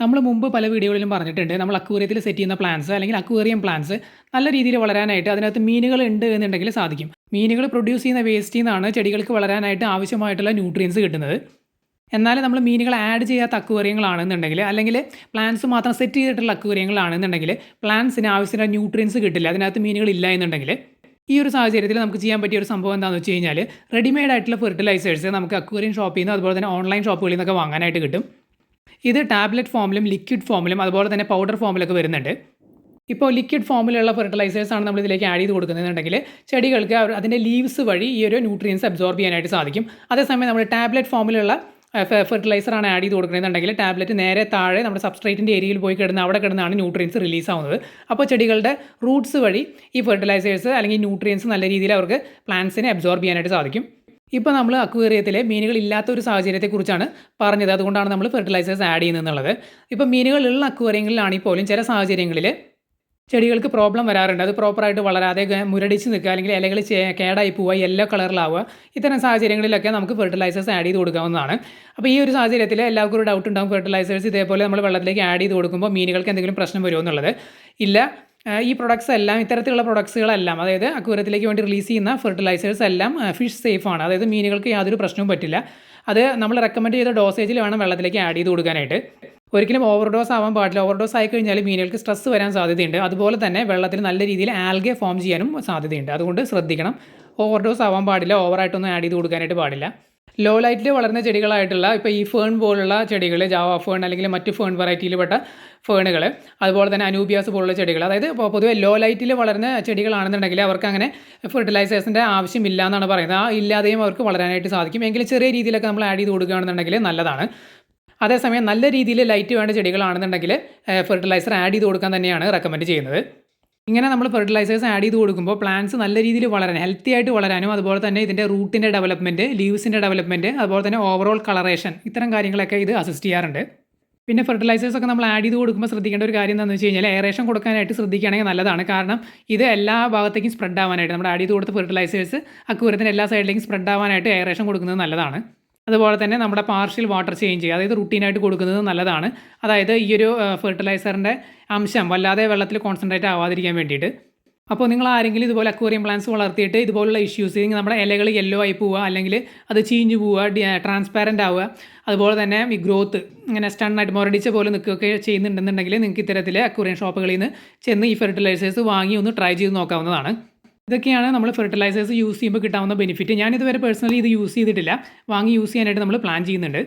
നമ്മൾ മുമ്പ് പല വീഡിയോകളിലും പറഞ്ഞിട്ടുണ്ട്. നമ്മൾ അക്വേറിയത്തിൽ സെറ്റ് ചെയ്യുന്ന പ്ലാന്റ്സ് അല്ലെങ്കിൽ അക്വേറിയം പ്ലാന്റ്സ് നല്ല രീതിയിൽ വളരാനായിട്ട് അതിനകത്ത് മീനുകൾ ഉണ്ട് എന്നുണ്ടെങ്കിൽ സാധിക്കും. മീനുകൾ പ്രൊഡ്യൂസ് ചെയ്യുന്ന വേസ്റ്റിൽ നിന്നാണ് ചെടികൾക്ക് വളരാനായിട്ട് ആവശ്യമായിട്ടുള്ള ന്യൂട്രിയൻസ് കിട്ടുന്നത്. എന്നാൽ നമ്മൾ മീനുകൾ ആഡ് ചെയ്യാത്ത അക്വേറിയങ്ങളാണെന്നുണ്ടെങ്കിൽ അല്ലെങ്കിൽ പ്ലാന്റ്സ് മാത്രം സെറ്റ് ചെയ്തിട്ടുള്ള അക്വേറിയങ്ങളാണെന്നുണ്ടെങ്കിൽ പ്ലാന്റ്സിന് ആവശ്യമായ ന്യൂട്രിയൻസ് കിട്ടില്ല. അതിനകത്ത് മീനുകൾ ഇല്ല എന്നുണ്ടെങ്കിൽ ഈ ഒരു സാഹചര്യത്തിൽ നമുക്ക് ചെയ്യാൻ പറ്റിയ ഒരു സംഭവം എന്താണെന്ന് വെച്ച് കഴിഞ്ഞാൽ റെഡിമെയ്ഡ് ആയിട്ടുള്ള ഫെർട്ടിലൈസേഴ്സ് നമുക്ക് അക്വേറിയം ഷോപ്പിൽ നിന്ന് അതുപോലെ തന്നെ ഓൺലൈൻ ഷോപ്പുകളിൽ നിന്നൊക്കെ വാങ്ങാനായിട്ട് കിട്ടും. ഇത് ടാബ്ലറ്റ് ഫോമിലും ലിക്വിഡ് ഫോമിലും അതുപോലെ തന്നെ പൗഡർ ഫോമിലൊക്കെ വരുന്നുണ്ട്. ഇപ്പോൾ ലിക്വിഡ് ഫോമിലുള്ള ഫെർട്ടിലൈസേഴ്സ് ആണ് നമ്മൾ ഇതിലേക്ക് ആഡ് ചെയ്ത് കൊടുക്കുന്നതെന്നുണ്ടെങ്കിൽ ചെടികൾക്ക് അതിന്റെ ലീവ്സ് വഴി ഈ ഒരു ന്യൂട്രിയൻസ് അബ്സോർബ് ചെയ്യാനായിട്ട് സാധിക്കും. അതേസമയം നമ്മൾ ടാബ്ലറ്റ് ഫോമിലുള്ള ഫെർട്ടിലൈസർ ആണ് ആഡ് ചെയ്ത് കൊടുക്കുന്നതെന്നുണ്ടെങ്കിൽ ടാബ്ലറ്റ് നേരെ താഴെ നമ്മുടെ സബ്സ്ട്രേറ്റിന്റെ ഏരിയയിൽ പോയി കിടന്ന് അവിടെ കിടന്നാണ് ന്യൂട്രിയൻസ് റിലീസ് ആവുന്നത്. അപ്പോൾ ചെടികളുടെ റൂട്ട്സ് വഴി ഈ ഫെർട്ടിലൈസേഴ്സ് അല്ലെങ്കിൽ ന്യൂട്രിയൻസ് നല്ല രീതിയിൽ അവർക്ക് പ്ലാന്റ്സിനെ അബ്സോർബ് ചെയ്യാനായിട്ട് സാധിക്കും. ഇപ്പോൾ നമ്മൾ അക്വേറിയത്തിലെ മീനുകൾ ഇല്ലാത്ത ഒരു സാഹചര്യത്തെക്കുറിച്ചാണ് പറഞ്ഞത്. അതുകൊണ്ടാണ് നമ്മൾ ഫെർട്ടിലൈസേഴ്സ് ആഡ് ചെയ്യുന്നത് ഇപ്പോൾ മീനുകളുള്ള അക്വേറിയങ്ങളിലാണെങ്കിൽ പോലും ചില സാഹചര്യങ്ങളിൽ ചെടികൾക്ക് പ്രോബ്ലം വരാറുണ്ട്. അത് പ്രോപ്പറായിട്ട് വളരാതെ മുരടിച്ച് നിൽക്കുക അല്ലെങ്കിൽ ഇലകൾ കേടായി പോവുക യെല്ലോ കളറിലാവുക ഇത്തരം സാഹചര്യങ്ങളിലൊക്കെ നമുക്ക് ഫെർട്ടിലൈസേഴ്സ് ആഡ് ചെയ്ത് കൊടുക്കാവുന്നതാണ്. അപ്പോൾ ഈ ഒരു സാഹചര്യത്തിൽ എല്ലാവർക്കും ഒരു ഡൗട്ട് ഉണ്ടാകും ഫെർട്ടിലൈസേഴ്സ് ഇതേപോലെ നമ്മൾ വെള്ളത്തിലേക്ക് ആഡ് ചെയ്ത് കൊടുക്കുമ്പോൾ മീനുകൾക്ക് എന്തെങ്കിലും പ്രശ്നം വരുമോ എന്നുള്ളത്. ഇല്ല. ഈ പ്രൊഡക്ട്സ് എല്ലാം ഇത്തരത്തിലുള്ള പ്രൊഡക്ട്സുകളെല്ലാം അതായത് അക്വരത്തിലേക്ക് വേണ്ടി റിലീസ് ചെയ്യുന്ന ഫെർട്ടിലൈസേഴ്സ് എല്ലാം ഫിഷ് സേഫ് ആണ്. അതായത് മീനുകൾക്ക് യാതൊരു പ്രശ്നവും പറ്റില്ല. അത് നമ്മൾ റെക്കമെൻഡ് ചെയ്ത ഡോസേജിൽ വേണം വെള്ളത്തിലേക്ക് ആഡ് ചെയ്ത് കൊടുക്കാനായിട്ട്. ഒരിക്കലും ഓവർഡോസ് ആവാൻ പാടില്ല. ഓവർഡോസ് ആയി കഴിഞ്ഞാൽ മീനുകൾക്ക് സ്ട്രെസ് വരാൻ സാധ്യതയുണ്ട്. അതുപോലെ തന്നെ വെള്ളത്തിൽ നല്ല രീതിയിൽ ആൽഗെ ഫോം ചെയ്യാനും സാധ്യതയുണ്ട്. അതുകൊണ്ട് ശ്രദ്ധിക്കണം. ഓവർഡോസ് ആവാൻ പാടില്ല. ഓവറായിട്ടൊന്നും ആഡ് ചെയ്ത് കൊടുക്കാനായിട്ട് പാടില്ല. ലോ ലൈറ്റിൽ വളരുന്ന ചെടികളായിട്ടുള്ള ഇപ്പോൾ ഈ ഫേൺ പോലുള്ള ചെടികൾ ജാവ ഫേൺ അല്ലെങ്കിൽ മറ്റ് ഫേൺ വെറൈറ്റിയിൽപ്പെട്ട ഫേണുകൾ അതുപോലെ തന്നെ അനൂബിയാസ് പോലുള്ള ചെടികൾ അതായത് ഇപ്പോൾ പൊതുവെ ലോ ലൈറ്റിൽ വളരുന്ന ചെടികളാണെന്നുണ്ടെങ്കിൽ അവർക്ക് അങ്ങനെ ഫെർട്ടിലൈസേഴ്സിന്റെ ആവശ്യമില്ല എന്നാണ് പറയുന്നത്. ആ ഇല്ലാതെയും അവർക്ക് വളരാനായിട്ട് സാധിക്കും. എങ്കിലും ചെറിയ രീതിയിലൊക്കെ നമ്മൾ ആഡ് ചെയ്ത് കൊടുക്കുകയാണെന്നുണ്ടെങ്കിൽ നല്ലതാണ്. അതേസമയം നല്ല രീതിയിൽ ലൈറ്റ് വേണ്ട ചെടികളാണെന്നുണ്ടെങ്കിൽ ഫെർട്ടിലൈസർ ആഡ് ചെയ്ത് കൊടുക്കാൻ തന്നെയാണ് റെക്കമെൻഡ് ചെയ്യുന്നത്. ഇങ്ങനെ നമ്മൾ ഫെർട്ടിലൈസേഴ്സ് ആഡ് ചെയ്ത് കൊടുക്കുമ്പോൾ പ്ലാന്റ്സ് നല്ല രീതിയിൽ വളരാൻ ഹെൽത്തി ആയിട്ട് വളരാനും അതുപോലെ തന്നെ ഇതിന്റെ റൂട്ടിന്റെ ഡെവലപ്മെന്റ് ലീവ്സിന്റെ ഡെവലപ്മെന്റ് അതുപോലെ തന്നെ ഓവറോൾ കളറേഷൻ ഇത്തരം കാര്യങ്ങളൊക്കെ ഇത് അസിസ്റ്റ് ചെയ്യാറുണ്ട്. പിന്നെ ഫെർട്ടിലൈസേഴ്സ് ഒക്കെ നമ്മൾ ആഡ് ചെയ്ത് കൊടുക്കുമ്പോൾ ശ്രദ്ധിക്കേണ്ട ഒരു കാര്യം എന്താണെന്ന് വെച്ച് കഴിഞ്ഞാൽ എയറേഷൻ കൊടുക്കാനായിട്ട് ശ്രദ്ധിക്കുകയാണെങ്കിൽ നല്ലതാണ്. കാരണം ഇത് എല്ലാ ഭാഗത്തേക്കും സ്പ്രെഡ് ആവാനായിട്ട് നമ്മൾ ആഡ് ചെയ്ത് കൊടുത്ത ഫെർട്ടിലൈസേഴ്സ് അക്കൂരത്തിന്റെ എല്ലാ സൈഡിലേക്കും സ്പ്രെഡ് ആവാനായിട്ട് എയറേഷൻ കൊടുക്കുന്നത് നല്ലതാണ്. അതുപോലെ തന്നെ നമ്മുടെ പാർഷ്യൽ വാട്ടർ ചേഞ്ച് അതായത് റുട്ടീനായിട്ട് കൊടുക്കുന്നത് നല്ലതാണ്. അതായത് ഈ ഒരു ഫെർട്ടിലൈസറിന്റെ അംശം വല്ലാതെ വെള്ളത്തിൽ കോൺസെൻട്രേറ്റ് ആവാതിരിക്കാൻ വേണ്ടിയിട്ട്. അപ്പോൾ നിങ്ങൾ ആരെങ്കിലും ഇതുപോലെ അക്വേറിയം പ്ലാന്റ്സ് വളർത്തിയിട്ട് ഇതുപോലുള്ള ഇഷ്യൂസ് നമ്മുടെ ഇലകൾ യെല്ലോ ആയി പോവുക അല്ലെങ്കിൽ അത് ചീഞ്ഞു പോവുക ട്രാൻസ്പാരന്റ് ആവുക അതുപോലെ തന്നെ ഈ ഗ്രോത്ത് ഇങ്ങനെ സ്റ്റണ്ണായിട്ട് മുരടിച്ച പോലെ നിൽക്കുകയൊക്കെ ചെയ്യുന്നുണ്ടെന്നുണ്ടെങ്കിൽ നിങ്ങൾക്ക് ഇത്തരത്തിൽ അക്വേറിയം ഷോപ്പുകളിൽ നിന്ന് ചെന്ന് ഈ ഫെർട്ടിലൈസേഴ്സ് വാങ്ങി ഒന്ന് ട്രൈ ചെയ്ത് നോക്കാവുന്നതാണ്. ഇതൊക്കെയാണ് നമ്മൾ ഫെർട്ടിലൈസേഴ്സ് യൂസ് ചെയ്യുമ്പോൾ കിട്ടാവുന്ന ബെനിഫിറ്റ് ഞാൻ ഇതുവരെ പേഴ്സണലി ഇത് യൂസ് ചെയ്തിട്ടില്ല. വാങ്ങി യൂസ് ചെയ്യാനായിട്ട് നമ്മൾ പ്ലാൻ ചെയ്യുന്നുണ്ട്.